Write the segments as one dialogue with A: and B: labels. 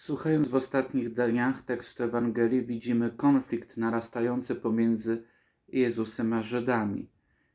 A: Słuchając w ostatnich dniach tekstu Ewangelii, widzimy konflikt narastający pomiędzy Jezusem a Żydami.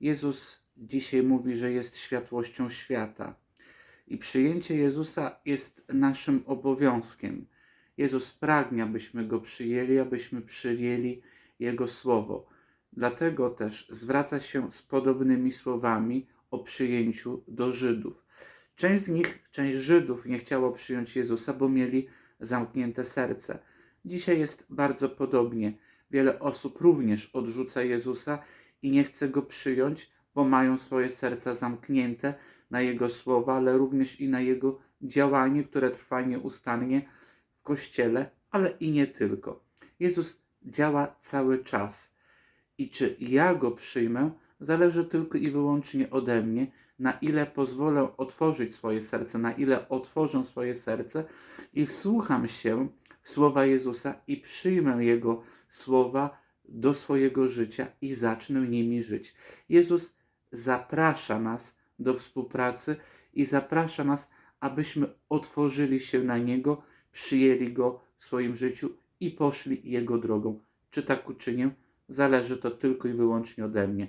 A: Jezus dzisiaj mówi, że jest światłością świata. I przyjęcie Jezusa jest naszym obowiązkiem. Jezus pragnie, abyśmy go przyjęli, abyśmy przyjęli Jego słowo. Dlatego też zwraca się z podobnymi słowami o przyjęciu do Żydów. Część z nich, część Żydów nie chciało przyjąć Jezusa, bo mieli zamknięte serce. Dzisiaj jest bardzo podobnie. Wiele osób również odrzuca Jezusa i nie chce go przyjąć, bo mają swoje serca zamknięte na Jego słowa, ale również i na Jego działanie, które trwa nieustannie w Kościele, ale i nie tylko. Jezus działa cały czas. I czy ja go przyjmę, zależy tylko i wyłącznie ode mnie, na ile pozwolę otworzyć swoje serce, na ile otworzę swoje serce i wsłucham się w słowa Jezusa i przyjmę Jego słowa do swojego życia i zacznę nimi żyć. Jezus zaprasza nas do współpracy i zaprasza nas, abyśmy otworzyli się na Niego, przyjęli Go w swoim życiu i poszli Jego drogą. Czy tak uczynię? Zależy to tylko i wyłącznie ode mnie.